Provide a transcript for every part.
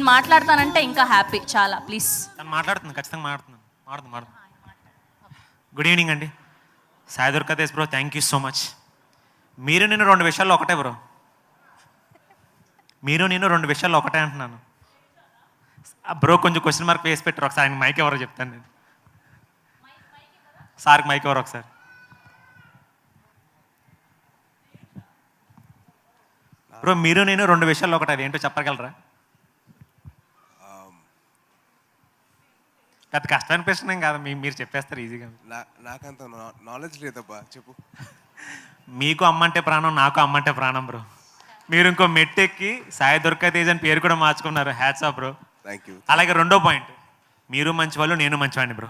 నేను మాట్లాడతానంటే ఇంకా హ్యాపీ చాలా ప్లీజ్. తను మాట్లాడుతుంది ఖచ్చితంగా మాట్లాడుతున్నాను మాట్లాడుతుంది మాట్లాడుతుంది గుడ్ ఈవినింగ్ అండి. Sai Durgadesh bro thank you so much మీరు నేను రెండు విషయాల్లో ఒకటే బ్రో మీరు నేను రెండు విషయాల్లో ఒకటే అంటున్నాను. బ్రో కొంచెం క్వశ్చన్ మార్క్ వేసి పెట్టారు ఒకసారి ఆయన మైక్ ఎవరో చెప్తాను నేను. సార్కి మైక్ ఎవరు ఒకసారి. బ్రో మీరు నేను రెండు విషయాల్లో ఒకటి అది ఏంటో చెప్పగలరా? పెద్ద కష్టం అనిపిస్తున్నాం కాదు మీ మీరు చెప్పేస్తారు ఈజీగా నాకంత నాలెడ్జ్ లేదబ్బా చెప్పు. మీకు అమ్మంటే ప్రాణం నాకు అమ్మంటే ప్రాణం బ్రో మీరు ఇంకో మెట్టెక్కి సాయి దుర్గా తేజ్ అని పేరు కూడా మార్చుకున్నారు. Hats off bro thank you అలాగే రెండో పాయింట్ మీరు మంచివాళ్ళు నేను మంచివాడిని బ్రో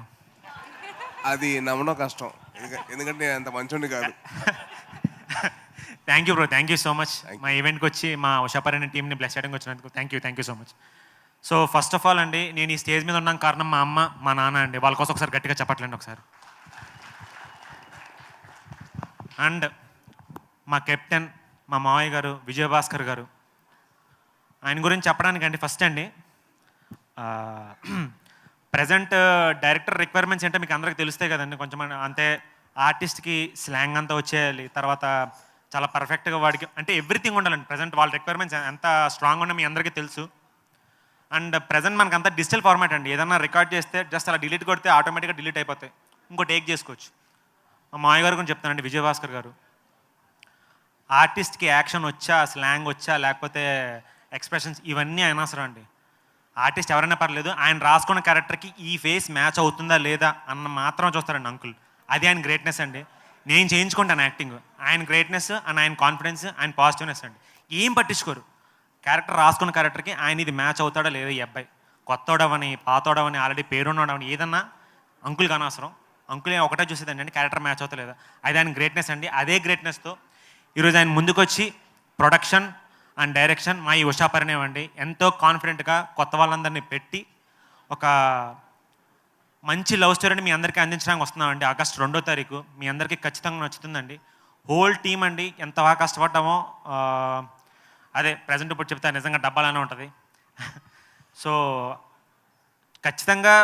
అది నమ్మడం కష్టం. ఎందుక- ఎందుకంటే అంత మంచోండి కాదు. Thank you bro thank you so much. మా ఈవెంట్కి వచ్చి మా ఉషాపరిణ టీంని బ్లెస్ చేయడానికి వచ్చినందుకు thank you thank you so much so first of all అండి నేను ఈ స్టేజ్ మీద ఉన్నాం కారణం మా అమ్మ మా నాన్న అండి. వాళ్ళ కోసం ఒకసారి గట్టిగా చెప్పట్లేండి ఒకసారి. అండ్ మా కెప్టెన్ మా మావయ్య గారు విజయభాస్కర్ గారు ఆయన గురించి చెప్పడానికి అండి ఫస్ట్ అండి. ప్రజెంట్ డైరెక్టర్ రిక్వైర్మెంట్స్ ఏంటో మీకు అందరికి తెలుస్తాయి కదండి. కొంచెం అంతే ఆర్టిస్ట్కి స్లాంగ్ అంతా వచ్చేయాలి. తర్వాత చాలా పర్ఫెక్ట్గా వాడికి అంటే ఎవ్రీథింగ్ ఉండాలండి. ప్రజెంట్ వాళ్ళ రిక్వైర్మెంట్స్ ఎంత స్ట్రాంగ్ ఉన్నా మీ అందరికీ తెలుసు. అండ్ ప్రజెంట్ మనకంతా డిజిటల్ ఫార్మాట్ అండి. ఏదన్నా రికార్డ్ చేస్తే జస్ట్ అలా డిలీట్ కొడితే ఆటోమేటిక్గా డిలీట్ అయిపోతాయి. ఇంకో టేక్ చేసుకోవచ్చు. మా మాయ గారు గురించి చెప్తానండి విజయభాస్కర్ గారు. ఆర్టిస్ట్కి యాక్షన్ వచ్చా స్లాంగ్ వచ్చా లేకపోతే ఎక్స్ప్రెషన్స్ ఇవన్నీ అనవసరం అండి. ఆర్టిస్ట్ ఎవరైనా పర్లేదు ఆయన రాసుకున్న క్యారెక్టర్కి ఈ ఫేస్ మ్యాచ్ అవుతుందా లేదా అన్న మాత్రం చూస్తారండి అంకుల్. అది ఆయన గ్రేట్నెస్ అండి. నేను చేయించుకుంటాను యాక్టింగ్. ఆయన గ్రేట్నెస్ అండ్ ఆయన కాన్ఫిడెన్స్ ఆయన పాజిటివ్నెస్ అండి. ఏం పట్టించుకోరు. క్యారెక్టర్ రాసుకున్న క్యారెక్టర్కి ఆయన ఇది మ్యాచ్ అవుతాడో లేదో ఈ అబ్బాయి. కొత్తోడవని పాతోడవని ఆల్రెడీ పేరున్నోడవని ఏదన్నా అంకుల్ కానవసరం అంకుల్ ఒకటే చూసేదండి అంటే క్యారెక్టర్ మ్యాచ్ అవుతా లేదా? అది ఆయన గ్రేట్నెస్ అండి. అదే గ్రేట్నెస్తో ఈరోజు ఆయన ముందుకొచ్చి ప్రొడక్షన్ అండ్ డైరెక్షన్ మా ఈ ఉషా పరిణయం అండి. ఎంతో కాన్ఫిడెంట్గా కొత్త వాళ్ళందరినీ పెట్టి ఒక మంచి లవ్ స్టోరీని మీ అందరికీ అందించడానికి వస్తున్నామండి. ఆగస్ట్ రెండో తారీఖు మీ అందరికీ ఖచ్చితంగా నచ్చుతుందండి. హోల్ టీం అండి. ఎంత బాగా కష్టపడ్డామో అదే ప్రజెంట్ ఇప్పుడు చెప్తే నిజంగా డబ్బాలానే ఉంటుంది. సో ఖచ్చితంగా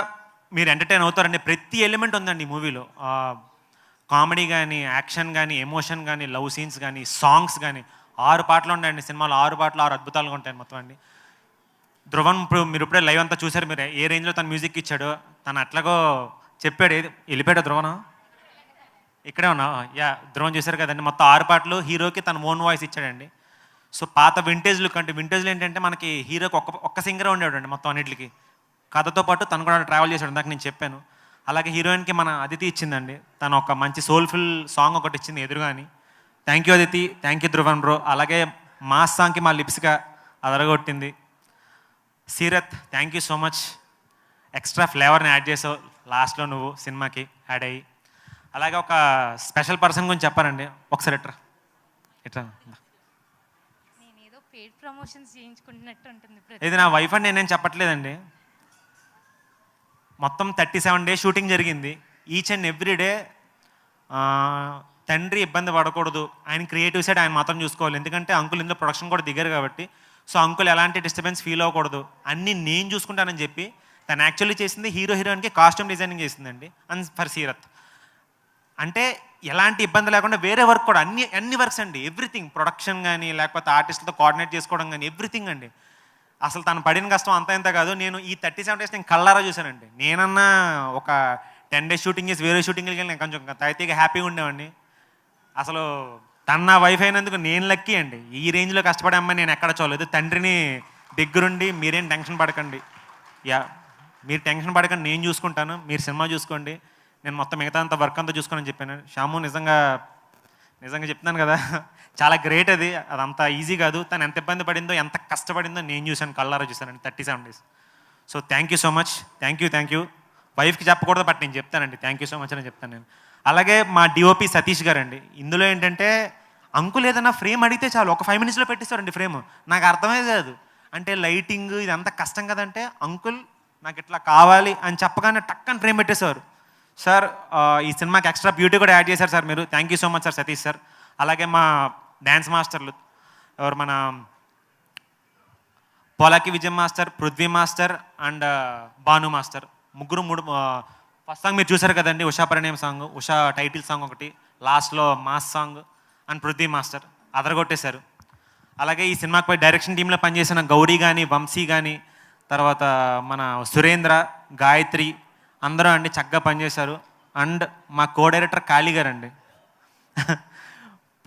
మీరు ఎంటర్టైన్ అవుతారండి. ప్రతి ఎలిమెంట్ ఉందండి మూవీలో కామెడీ కానీ యాక్షన్ కానీ ఎమోషన్ కానీ లవ్ సీన్స్ కానీ సాంగ్స్ కానీ ఆరు పాటలు ఉన్నాయండి. సినిమాలో ఆరు పాటలు ఆరు అద్భుతాలుగా ఉంటాయి మొత్తం అండి. ధ్రువన్ ఇప్పుడు మీరు ఇప్పుడే లైవ్ అంతా చూశారు మీరు. ఏ రేంజ్లో తన మ్యూజిక్ ఇచ్చాడో? తను అట్లాగో చెప్పాడు. ఏది? వెళ్ళిపోయాడు ధ్రువన? ఇక్కడే ఉన్నా? యా ధ్రువం చూశారు కదండి. మొత్తం ఆరు పాటలు హీరోకి తన ఓన్ వాయిస్ ఇచ్చాడండి. సో పాత వింటేజ్ లుక్ అంటే ఏంటంటే మనకి హీరోకి ఒక్క ఒక్క సింగరే ఉండేవాడండి మొత్తం అన్నిటికి. కథతో పాటు తను కూడా ట్రావెల్ చేశాడు ఇందాక నేను చెప్పాను. అలాగే హీరోయిన్కి మన అదితి ఇచ్చిందండి. తను ఒక మంచి సోల్ఫుల్ సాంగ్ ఒకటి ఇచ్చింది ఎదురుగాని. Thank you Aditi thank you Dhruvan bro అలాగే మా సాంగ్కి మా లిప్స్గా అదరగొట్టింది. Seerat thank you so much extra ఫ్లేవర్ని add చేసావు లాస్ట్లో నువ్వు సినిమాకి యాడ్ అయ్యి. అలాగే ఒక స్పెషల్ పర్సన్ గురించి చెప్పారండి ఒకసారి ఎట్రా ఎట్రా పేడ్ ప్రమోషన్స్ చేయించుకుంటున్నట్టు ఉంటుంది ఇది నా వైఫ్ అని నేనేం చెప్పట్లేదండి. మొత్తం థర్టీ సెవెన్ డేస్ షూటింగ్ జరిగింది ఈచ్ అండ్ ఎవ్రీ డే తండ్రి ఇబ్బంది పడకూడదు. ఆయన క్రియేటివ్ సైడ్ ఆయన మాత్రం చూసుకోవాలి. ఎందుకంటే అంకుల్ ఇందులో ప్రొడక్షన్ కూడా దిగారు కాబట్టి. సో అంకుల్ ఎలాంటి డిస్టర్బెన్స్ ఫీల్ అవ్వకూడదు. అన్నీ నేను చూసుకుంటానని చెప్పి తను యాక్చువల్లీ చేసింది హీరో హీరోయిన్కి కాస్ట్యూమ్ డిజైనింగ్ చేసిందండి. అండ్ ఫర్ సీరత్ అంటే ఎలాంటి ఇబ్బంది లేకుండా వేరే వర్క్ కూడా అన్ని అన్ని వర్క్స్ అండి. ఎవ్రీథింగ్. ప్రొడక్షన్ కానీ లేకపోతే ఆర్టిస్ట్లతో కోఆర్డినేట్ చేసుకోవడం కానీ ఎవ్రీథింగ్ అండి. అసలు తను పడిన కష్టం అంత ఇంత కాదు. నేను ఈ థర్టీ సెవెన్ డేస్ నేను కళ్ళారా చూశానండి. నేనన్నా ఒక టెన్ డేస్ షూటింగ్ చేసి వేరే షూటింగ్కి వెళ్ళి నేను కొంచెం తైతీగా హ్యాపీగా ఉండేవాడిని. అసలు తన నా వైఫ్ అయినందుకు నేను లక్కీ అండి. ఈ రేంజ్లో కష్టపడే అమ్మాయి నేను ఎక్కడ చూడలేదు. తండ్రిని దగ్గరుండి మీరేం టెన్షన్ పడకండి. యా మీరు టెన్షన్ పడకండి నేను చూసుకుంటాను. మీరు సినిమా చూసుకోండి. నేను మొత్తం మిగతా అంత వర్క్ అంతా చూసుకోనని చెప్పాను. శ్యాము నిజంగా నిజంగా చెప్తున్నాను కదా చాలా గ్రేట్ అది. అదంత ఈజీ కాదు. తను ఎంత ఇబ్బంది పడిందో ఎంత కష్టపడిందో నేను చూశాను కళ్ళారా చూశానండి thirty seven days so thank you so much thank you thank you వైఫ్కి చెప్పకూడదు బట్ నేను చెప్తానండి. థ్యాంక్ యూ సో మచ్ అని చెప్తాను నేను. అలాగే మా డిఓపి సతీష్ గారండి. ఇందులో ఏంటంటే అంకుల్ ఏదైనా ఫ్రేమ్ అడిగితే చాలు. ఒక ఫైవ్ మినిట్స్లో పెట్టిస్తారండి ఫ్రేమ్ నాకు అర్థమయ్యేది కాదు. అంటే లైటింగ్ ఇదంతా కష్టం కదంటే అంకుల్ నాకు ఇట్లా కావాలి అని చెప్పగానే టక్కని ఫ్రేమ్ పెట్టేశారు సార్ ఈ సినిమాకి ఎక్స్ట్రా బ్యూటీ కూడా యాడ్ చేశారు సార్ మీరు. Thank you so much sir Satish sir. అలాగే మా డ్యాన్స్ మాస్టర్లు ఎవరు మన Polaki Vijay master Prudhvi master and Bhanu master. ముగ్గురు మూడు ఫస్ట్ సాంగ్ మీరు చూసారు కదండి Usha Parinayam song Usha title song ఒకటి లాస్ట్లో mass song and Prithvi master. అదరగొట్టేశారు. అలాగే ఈ సినిమాకి పోయి డైరెక్షన్ టీంలో పనిచేసిన గౌరీ కానీ వంశీ కానీ తర్వాత మన సురేంద్ర గాయత్రి అందరూ అండి చక్కగా పనిచేశారు. అండ్ మా కో డైరెక్టర్ కాళీ గారు అండి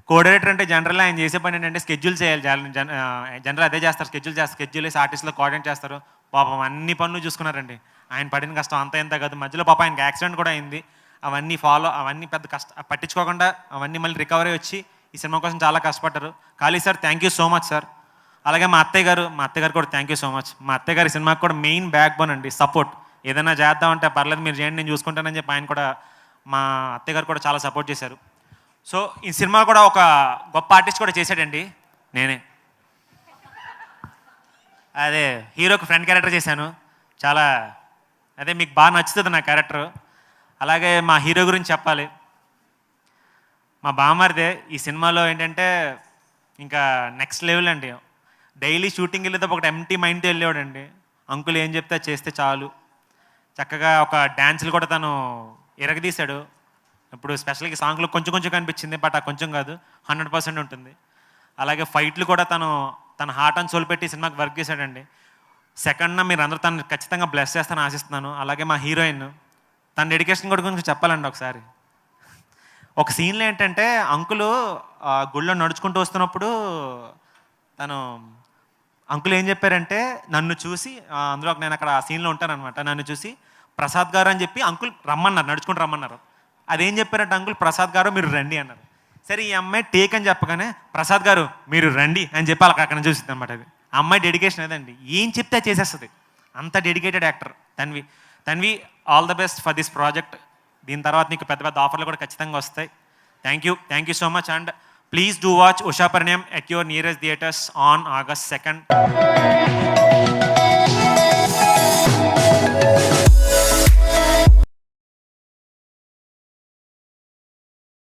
కోఆర్డినేటర్ అంటే జనరల్ ఆయన చేసే పని ఏంటంటే స్కెడ్యూల్ చేయాలి. జన- జనరల్ అదే చేస్తారు. స్కెడ్యూల్ చేస్తారు స్కెడ్యూల్ వేసి ఆర్టిస్ట్లో కోఆర్డినేట్ చేస్తారు. పాపం అన్ని పనులు చూసుకున్నారండి. ఆయన పడిన కష్టం అంత ఎంత కాదు. మధ్యలో పాప ఆయనకి యాక్సిడెంట్ కూడా అయింది. అవన్నీ ఫాలో అవన్నీ పెద్ద కష్ట పట్టించుకోకుండా అవన్నీ మళ్ళీ రికవరీ వచ్చి ఈ సినిమా కోసం చాలా కష్టపడ్డారు. ఖాళీ sir thank you so much sir అలాగే మా అత్తయ్య గారు మా అత్తయ్య గారు కూడా థ్యాంక్ యూ సో మచ్ మా అత్తయ్య గారి సినిమాకి కూడా మెయిన్ బ్యాక్ బోన్ అండి సపోర్ట్ ఏదైనా చేద్దామంటే పర్లేదు మీరు చేయండి నేను చూసుకుంటానని చెప్పి ఆయన కూడా మా అత్తయ్య గారు కూడా చాలా సపోర్ట్ చేశారు. సో ఈ సినిమా కూడా ఒక గొప్ప ఆర్టిస్ట్ కూడా చేశాడండి నేనే. అదే హీరోకి ఫ్రెండ్ క్యారెక్టర్ చేశాను. చాలా అదే మీకు బాగా నచ్చుతుంది నా క్యారెక్టర్ అలాగే మా హీరో గురించి చెప్పాలి. మా బామ్మరిదే ఈ సినిమాలో ఏంటంటే ఇంకా నెక్స్ట్ లెవెల్ అండి. డైలీ షూటింగ్ వెళ్ళేటప్పుడు ఒకటి ఎంటీ మైండ్తో వెళ్ళేవాడండి. అంకుల్ ఏం చెప్తే చేస్తే చాలు. చక్కగా ఒక డ్యాన్స్లు కూడా తను ఎరగదీశాడు ఇప్పుడు స్పెషల్గా సాంగ్లో కొంచెం కొంచెం కనిపించింది బట్ ఆ కొంచెం కాదు. హండ్రెడ్ పర్సెంట్ ఉంటుంది. అలాగే ఫైట్లు కూడా తను తన హార్ట్ అండ్ సోల్ పెట్టి సినిమాకి వర్క్ చేశాడండి. సెకండ్న మీరు అందరూ తను ఖచ్చితంగా బ్లెస్ చేస్తాను ఆశిస్తున్నాను. అలాగే మా హీరోయిన్ తన డెడికేషన్ కూడా కొంచెం చెప్పాలండి ఒకసారి. ఒక సీన్లో ఏంటంటే అంకులు గుళ్ళో నడుచుకుంటూ వస్తున్నప్పుడు తను అంకుల్ ఏం చెప్పారంటే నన్ను చూసి అందులో నేను అక్కడ ఆ సీన్లో ఉంటానన్నమాట. నన్ను చూసి ప్రసాద్ గారు అని చెప్పి అంకుల్ రమ్మన్నారు నడుచుకుంటూ రమ్మన్నారు. అదేం చెప్పారంటే అంకుల్ ప్రసాద్ గారు మీరు రండి అన్నారు. సరే ఈ అమ్మాయి టేక్ అని చెప్పగానే ప్రసాద్ గారు మీరు రండి అని చెప్పి అలా అక్కడ చూసింది అనమాట అది. అమ్మాయి డెడికేషన్ అదండి ఏం చెప్తే చేసేస్తుంది. అంత dedicated actor Tanvi Tanvi all the best for this project దీని తర్వాత నీకు పెద్ద పెద్ద ఆఫర్లు కూడా ఖచ్చితంగా వస్తాయి. Thank you thank you so much and please do watch Usha Parinayam at your nearest theatres on August second